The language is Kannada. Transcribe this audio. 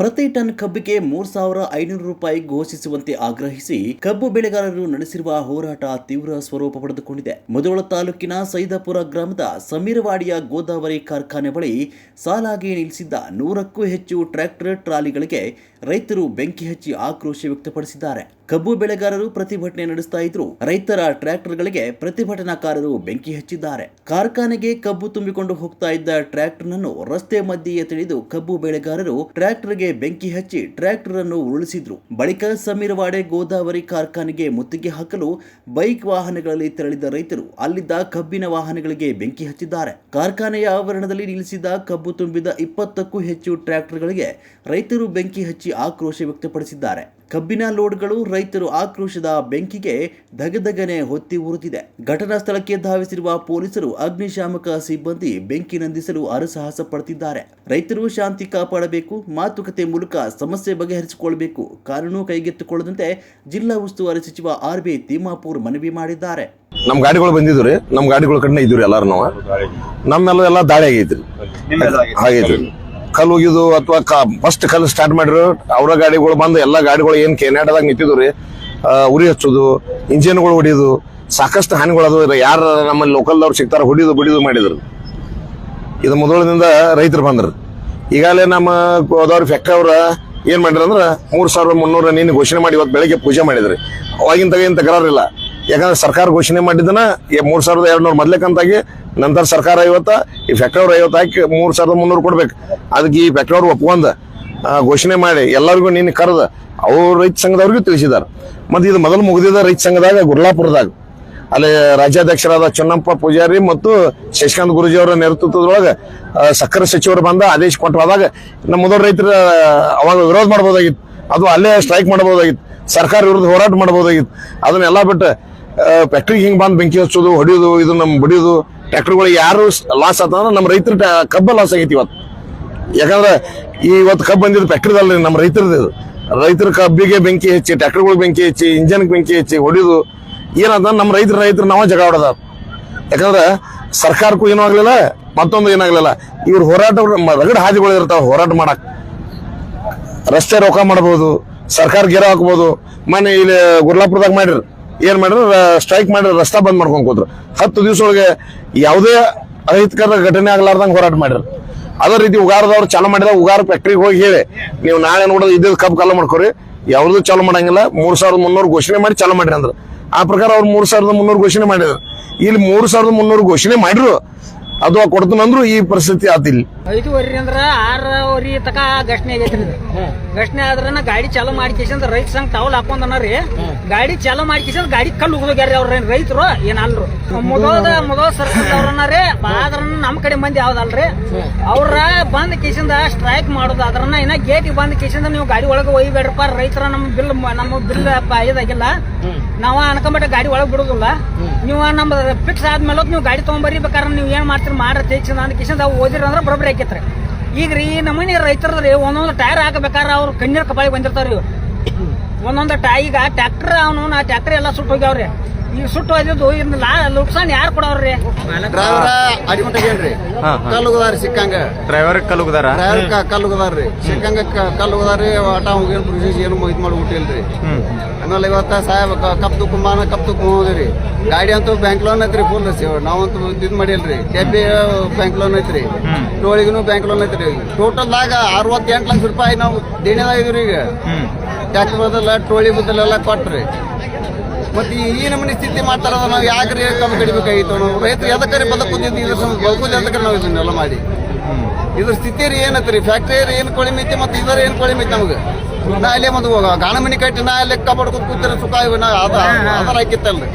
ಪ್ರತಿ ಟನ್ ಕಬ್ಬಿಗೆ ಮೂರ್ ಸಾವಿರ ಐನೂರು ರೂಪಾಯಿ ಘೋಷಿಸುವಂತೆ ಆಗ್ರಹಿಸಿ ಕಬ್ಬು ಬೆಳೆಗಾರರು ನಡೆಸಿರುವ ಹೋರಾಟ ತೀವ್ರ ಸ್ವರೂಪ ಪಡೆದುಕೊಂಡಿದೆ. ಮುಧೋಳ ತಾಲೂಕಿನ ಸೈದಾಪುರ ಗ್ರಾಮದ ಸಮೀರವಾಡಿಯ ಗೋದಾವರಿ ಕಾರ್ಖಾನೆ ಬಳಿ ಸಾಲಾಗಿ ನಿಲ್ಲಿಸಿದ್ದ ನೂರಕ್ಕೂ ಹೆಚ್ಚು ಟ್ರ್ಯಾಕ್ಟರ್ ಟ್ರಾಲಿಗಳಿಗೆ ರೈತರು ಬೆಂಕಿ ಹಚ್ಚಿ ಆಕ್ರೋಶ ವ್ಯಕ್ತಪಡಿಸಿದ್ದಾರೆ. ಕಬ್ಬು ಬೆಳೆಗಾರರು ಪ್ರತಿಭಟನೆ ನಡೆಸ್ತಾ ಇದ್ರು. ರೈತರ ಟ್ರ್ಯಾಕ್ಟರ್ಗಳಿಗೆ ಪ್ರತಿಭಟನಾಕಾರರು ಬೆಂಕಿ ಹಚ್ಚಿದ್ದಾರೆ. ಕಾರ್ಖಾನೆಗೆ ಕಬ್ಬು ತುಂಬಿಕೊಂಡು ಹೋಗ್ತಾ ಇದ್ದ ಟ್ರ್ಯಾಕ್ಟರ್ನನ್ನು ರಸ್ತೆ ಮಧ್ಯೆಯೇ ತಿಳಿದು ಕಬ್ಬು ಬೆಳೆಗಾರರು ಟ್ರ್ಯಾಕ್ಟರ್ಗೆ ಬೆಂಕಿ ಹಚ್ಚಿ ಟ್ರ್ಯಾಕ್ಟರ್ ಅನ್ನು ಉರುಳಿಸಿದ್ರು. ಬಳಿಕ ಸಮೀರವಾಡೆ ಗೋದಾವರಿ ಕಾರ್ಖಾನೆಗೆ ಮುತ್ತಿಗೆ ಹಾಕಲು ಬೈಕ್ ವಾಹನಗಳಲ್ಲಿ ತೆರಳಿದ ರೈತರು ಅಲ್ಲಿದ್ದ ಕಬ್ಬಿನ ವಾಹನಗಳಿಗೆ ಬೆಂಕಿ ಹಚ್ಚಿದ್ದಾರೆ. ಕಾರ್ಖಾನೆಯ ಆವರಣದಲ್ಲಿ ನಿಲ್ಲಿಸಿದ ಕಬ್ಬು ತುಂಬಿದ ಇಪ್ಪತ್ತಕ್ಕೂ ಹೆಚ್ಚು ಟ್ರ್ಯಾಕ್ಟರ್ಗಳಿಗೆ ರೈತರು ಬೆಂಕಿ ಹಚ್ಚಿ ಆಕ್ರೋಶ ವ್ಯಕ್ತಪಡಿಸಿದ್ದಾರೆ. ಕಬ್ಬಿನ ಲೋಡ್ಗಳು ರೈತರು ಆಕ್ರೋಶದ ಬೆಂಕಿಗೆ ಧಗಧಗನೆ ಹೊತ್ತಿ ಉರಿದಿದೆ ಘಟನಾ ಸ್ಥಳಕ್ಕೆ ಧಾವಿಸಿರುವ ಪೊಲೀಸರು ಅಗ್ನಿಶಾಮಕ ಸಿಬ್ಬಂದಿ ಬೆಂಕಿ ನಂದಿಸಲು ಹರಸಾಹಸ ಪಡುತ್ತಿದ್ದಾರೆ. ರೈತರು ಶಾಂತಿ ಕಾಪಾಡಬೇಕು ಮಾತುಕತೆ ಮೂಲಕ ಸಮಸ್ಯೆ ಬಗೆಹರಿಸಿಕೊಳ್ಳಬೇಕು. ಕಾನೂನು ಕೈಗೆತ್ತಿಕೊಳ್ಳದಂತೆ ಜಿಲ್ಲಾ ಉಸ್ತುವಾರಿ ಸಚಿವ ಆರ್ ಬಿ ತಿಮ್ಮಾಪುರ್ ಮನವಿ ಮಾಡಿದ್ದಾರೆ. ನಮ್ ಗಾಡಿಗಳು ಬಂದಿದ್ರು ರೀ. ನಮ್ ಗಾಡಿಗಳ ಕಡೆ ಇದ್ರು ಎಲ್ಲಾರು ನಾವು. ನಮ್ಮೆಲ್ಲ ಎಲ್ಲ ದಾಳಿ ಆಗೈತ್ರಿ. ಆಗೈತ್ರಿ. ಕಲ್ಲು ಹೋಗಿದ್ದು ಅಥವಾ ಫಸ್ಟ್ ಕಲ್ಲು ಸ್ಟಾರ್ಟ್ ಮಾಡಿದ್ರು ಅವರ ಗಾಡಿಗಳು ಬಂದು ಎಲ್ಲ ಗಾಡಿಗಳು ಏನು ಕೆನಾಡದಾಗ ನಿಂತಿದ್ವು ರೀ. ಉರಿ ಹಚ್ಚೋದು, ಇಂಜಿನ್ಗಳು ಹೊಡಿಯೋದು, ಸಾಕಷ್ಟು ಹಾನಿಗಳು ಯಾರು ನಮ್ಮಲ್ಲಿ ಲೋಕಲ್ದವ್ರು ಸಿಗ್ತಾರೆ ಹೊಡಿದು ಬಿಡಿದು ಮಾಡಿದ್ರು. ಇದು ಮೊದಲಿನಿಂದ ರೈತರು ಬಂದ್ರು. ಈಗಾಗಲೇ ನಮ್ಮ ಗೋದಾವರಿ ಫ್ಯಾಕ್ಟ್ರಿ ಅವ್ರ ಏನು ಮಾಡಿದ್ರ ಮೂರ್ ಸಾವಿರದ ಮುನ್ನೂರ ನೀನು ಘೋಷಣೆ ಮಾಡಿ ಇವತ್ತು ಬೆಳಗ್ಗೆ ಪೂಜೆ ಮಾಡಿದ್ರಿ. ಅವಾಗಿನ ತಗ ಏನ್ ತಕರಾರಿಲ್ಲ ಯಾಕಂದ್ರೆ ಸರ್ಕಾರ ಘೋಷಣೆ ಮಾಡಿದ್ದನ್ನ ಮೂರ್ ಸಾವಿರದ ಎರಡ್ ನೂರ ಮೊದ್ಲೇಕಂತಾಗಿ ನಂತರ ಸರ್ಕಾರ ಐವತ್ತ, ಈ ಫ್ಯಾಕ್ಟ್ರಿ ಅವ್ರು ಐವತ್ತು ಹಾಕಿ ಮೂರು ಸಾವಿರದ ಮುನ್ನೂರು ಕೊಡ್ಬೇಕು. ಅದಕ್ಕೆ ಈ ಫ್ಯಾಕ್ಟ್ರಿ ಅವ್ರು ಒಪ್ಕೊಂಡ ಘೋಷಣೆ ಮಾಡಿ, ಎಲ್ಲರಿಗೂ ನಿನ್ನ ಕರೆದ, ಅವ್ರು ರೈತ ಸಂಘದವ್ರಿಗೂ ತಿಳಿಸಿದ್ದಾರೆ ಮತ್ತೆ ಇದು ಮೊದಲು ಮುಗಿದಿದ ರೈತ ಸಂಘದಾಗ, ಗುರ್ಲಾಪುರದಾಗ. ಅಲ್ಲಿ ರಾಜ್ಯಾಧ್ಯಕ್ಷರಾದ ಚನ್ನಪ್ಪ ಪೂಜಾರಿ ಮತ್ತು ಶಶಿಕಾಂತ್ ಗುರುಜಿ ಅವರ ನೇತೃತ್ವದೊಳಗೆ ಸಕ್ಕರೆ ಸಚಿವರು ಬಂದ, ಆದೇಶ ಕೊಟ್ಟು ನಮ್ಮ ಮೊದಲು ರೈತರ ಅವಾಗ ವಿರೋಧ ಮಾಡ್ಬೋದಾಗಿತ್ತು. ಅದು ಅಲ್ಲೇ ಸ್ಟ್ರೈಕ್ ಮಾಡ್ಬೋದಾಗಿತ್ತು. ಸರ್ಕಾರ ವಿರುದ್ಧ ಹೋರಾಟ ಮಾಡ್ಬೋದಾಗಿತ್ತು. ಅದನ್ನೆಲ್ಲ ಬಿಟ್ಟು ಫ್ಯಾಕ್ಟ್ರಿಗೆ ಹಿಂಗೆ ಬಂದು ಬೆಂಕಿ ಹಚ್ಚೋದು, ಹೊಡಿಯೋದು ಇದು ನಮ್ಮ ಬಡಿಯೋದು ಟ್ರ್ಯಾಕ್ಟರ್ಗಳಿಗೆ ಯಾರು ಲಾಸ್ ಆತಂದ್ರೆ ನಮ್ಮ ರೈತರ ಕಬ್ಬ ಲಾಸ್ ಆಗೈತಿ ಇವತ್ತು. ಯಾಕಂದ್ರೆ ಈ ಇವತ್ತು ಕಬ್ಬು ಬಂದಿದ್ದು ಫ್ಯಾಕ್ಟ್ರಿದಲ್ಲ ನಮ್ಮ ರೈತರದ್ದು ರೈತರ ಕಬ್ಬಿಗೆ ಬೆಂಕಿ ಹೆಚ್ಚಿ, ಟ್ರ್ಯಾಕ್ಟರ್ಗಳಿಗೆ ಬೆಂಕಿ ಹೆಚ್ಚಿ ಇಂಜನ್ಗೆ ಬೆಂಕಿ ಹೆಚ್ಚಿ ಹೊಡಿದು ಏನದ ನಮ್ಮ ರೈತರ ರೈತರು ನಾವ ಜಗ ಹೊಡೆದ ಯಾಕಂದ್ರೆ ಸರ್ಕಾರಕ್ಕೂ ಏನೂ ಆಗ್ಲಿಲ್ಲ, ಮತ್ತೊಂದು ಏನಾಗ್ಲಿಲ್ಲ ಇವ್ರು ಹೋರಾಟ ರಗಡ ಹಾದಿಗಳು ಇರ್ತಾವ, ಹೋರಾಟ ಮಾಡಕ್. ರಸ್ತೆ ರೊಕ್ಕ ಮಾಡಬಹುದು ಸರ್ಕಾರ ಗೆರೆ ಹಾಕ್ಬೋದು. ಮನೆ ಇಲ್ಲಿ ಗುರ್ಲಾಪುರದಾಗ ಮಾಡಿರ್ ಏನ್ ಮಾಡಿದ್ರು ಸ್ಟ್ರೈಕ್ ಮಾಡಿದ್ರು, ರಸ್ತಾ ಬಂದ್ ಮಾಡ್ಕೊಂಡ್ ಕೂತ್ರು. ಹತ್ತು ದಿವಸ ಒಳಗೆ ಯಾವುದೇ ಅಹಿತಕರ ಘಟನೆ ಆಗ್ಲಾರ್ದಂಗ್ ಹೋರಾಟ ಮಾಡಿದ್ರು. ಅದೇ ರೀತಿ ಉಗಾರದವ್ರು ಚಾಲು ಮಾಡಿದ, ಉಗಾರ ಫ್ಯಾಕ್ಟ್ರಿಗೆ ಹೋಗಿ ಹೇಳಿ, ನೀವು ನಾಳೆ ನೋಡೋದು ಇದ್ದ ಕಬ್ಬು ಕಾಲ ಮಾಡ್ಕೊರಿ. ಯಾವ್ದು ಚಾಲು ಮಾಡಂಗಿಲ್ಲ. ಮೂರ್ ಸಾವಿರದ ಮುನ್ನೂರು ಘೋಷಣೆ ಮಾಡಿ ಚಾಲು ಮಾಡಿರಿ ಅಂದ್ರೆ. ಆ ಪ್ರಕಾರ ಅವ್ರು ಮೂರ್ ಸಾವಿರದ ಮುನ್ನೂರು ಘೋಷಣೆ ಮಾಡಿದ್ರು. ಇಲ್ಲಿ ಮೂರ್ ಸಾವಿರದ ಮುನ್ನೂರು ಘೋಷಣೆ ಮಾಡಿದ್ರು. ಅದು ಕೊಡ್ತಾನಂದ್ರು ಈ ಪರಿಸ್ಥಿತಿ ಆತಿಲ್ಲ. ಐದುವರೆ ಅಂದ್ರ ಆರವರಿ ತಕ ಘಟನೆ ಆಗೈತ್ರಿ ಘಟನೆ ಆದ್ರನ ಗಾಡಿ ಚಾಲು ಮಾಡಿ ಕಿಶಂದ್ರ ರೈತ ಸಂಘ ಟವಲ್ ಹಾಕೊಂಡನರಿ ಗಾಡಿ ಚಾಲು ಮಾಡಿ ಕಿಶಂದ್ರ ಗಾಡಿ ಕಲ್ಲು ಉಗ್ದೋಗ್ಯಾರ ಅವ್ರ ರೈತರು ಏನ್ ಅಲ್ರು. ಮೊದಲ ಮೊದಲ ಸರ್ಕಾರದವ್ರನ್ನ ರೀ ಆದ್ರ ನಮ್ ಕಡೆ ಮಂದಿ ಯಾವ್ದಲ್ರಿ. ಅವ್ರ ಬಂದ್ ಕೇಸಿಂದ ಸ್ಟ್ರೈಕ್ ಮಾಡೋದು ಅದ್ರನ್ನ ಇನ್ನ ಗೇಟಿಗೆ ಬಂದ್ ಕೇಸಿಂದ ನೀವು ಗಾಡಿ ಒಳಗೆ ಒಯ್ಬೇಡ್ರಪ್ಪ ರೈತರ ನಮ್ ಬಿಲ್ ನಮ್ಮ ಬಿಲ್ ಇದಾಗಿಲ್ಲ. ನಾವ ಅನ್ಕೊಂಬಿಟ್ಟ ಗಾಡಿ ಒಳಗೆ ಬಿಡುದಿಲ್ಲ. ನೀವು ನಮ್ ಫಿಕ್ಸ್ ಆದ್ಮೇಲೆ ನೀವು ಗಾಡಿ ತಗೊಂಬರ್ರಿ ಬೇಕಾದ್ರೆ ನೀವು ಏನ್ ಮಾಡ್ತೀರಿ? ಮಾಡ್ರಿ ಅಂದ್ರೆ ಕಿಶನ್ ಅವು ಓದಿರ ಅಂದ್ರೆ ಬರೋಬ್ಬರಿ ಹಾಕಿತ್ರಿ ಈಗ ರೀ ನಮ್ಮನೆ ರೈತರದ್ರಿ ಒಂದೊಂದು ಟೈರ್ ಹಾಕಬೇಕಾದ್ರೆ ಅವ್ರು ಕಣ್ಣೀರ್ ಕಪಾಳಿ ಬಂದಿರ್ತಾವ್ರಿ. ಒಂದೊಂದು ಟೈ ಈಗ ಟ್ಯಾಕ್ಟ್ರ್ ಅವನು ನಾ ಟ್ಯಾಕ್ಟ್ರ್ ಎಲ್ಲ ಸುಟ್ಟು ಹೋಗ್ಯಾವ್ರಿ ಈಗ ಸುಟ್ಟು ಹೋಗಿದ್ದು ಇನ್ನು ಲಾ ಲುಕ್ಸಾನ್ ಯಾರು ಕೊಡವ್ರಿ ಡ್ರೈವರ ಅಡಿಮಟ್ಟಾಗೇನ್ರಿ ಕಲ್ಲುಗದಾರಿ ಸಿಕ್ಕಂಗ. ಡ್ರೈವರ್ ಕಲ್ಗುದಾರ ಡ್ರೈವರ್ ಕಲ್ಲುಗದಾರ್ರಿ. ಸಿಕ್ಕಂಗ ಕಲ್ಲುಗದಾರಿ ಆಟ ಹೋಗೇನು ಪ್ರೊಸೀಸ್ ಏನು ಇದು ಹ್ಮ್. ಆಮೇಲೆ ಇವತ್ತ ಸಾಹೇಬ ಕಪ್ ತುಕ್ಕಂಬಾನ ಕಪ್ ತುಕೊಂಬಂದ್ರಿ ಗಾಡಿ ಅಂತೂ ಬ್ಯಾಂಕ್ ಲೋನ್ ಐತ್ರಿ ಫುಲ್ ನಾವಂತೂ ಇದು ಮಾಡಿಲ್ರಿ. ಕೆಪಿ ಬ್ಯಾಂಕ್ ಲೋನ್ ಐತ್ರಿ. ಟೋಳಿಗೂ ಬ್ಯಾಂಕ್ ಲೋನ್ ಐತ್ರಿ. ಟೋಟಲ್ದಾಗ ಅರವತ್ತೆಂಟು ಲಕ್ಷ ರೂಪಾಯಿ ನಾವು ದೇಣಿದಾಗ ಇದೀವಿ ಈಗ. ಟ್ಯಾಕ್ಸ್ ಬದಲ ಟೋಳಿ ಬದಲೆಲ್ಲ ಕೊಟ್ರಿ. ಮತ್ತೆ ಈ- ನಮೂನಿ ಸ್ಥಿತಿ ಮಾಡ್ತಾರ ನಾವು ಯಾಕ್ರಿ ಕಮ್ಮಿ ಕಡಿಬೇಕಾಗಿತ್ತು ರೈತರು ಎದಕ್ಕರಿ ಬದುಕುದಿದ್ದು ಇದ್ರ ನಾವು ಇದನ್ನೆಲ್ಲ ಮಾಡಿ. ಇದ್ರ ಸ್ಥಿತಿ ರೀ ಏನತ್ರಿ ಫ್ಯಾಕ್ಟ್ರಿ ಏನು ಕೊಳಿಮೆ ಐತಿ ಮತ್ತೆ ಇದರ ಏನು ಕೊಳಿ ಮಿತಿ ನಮ್ಗೆ? ನಾ ಅಲ್ಲೇ ಒಂದು ಗಾಣ ಕಟ್ಟಿ ನಾ ಕಬಡ್ ಕೂತಿರೋ ಕೂತಿರ ಸುಖ ಇವ್. ನಾ ಅದ ಅದರ ಹಾಕಿತ್ತಲ್ರಿ.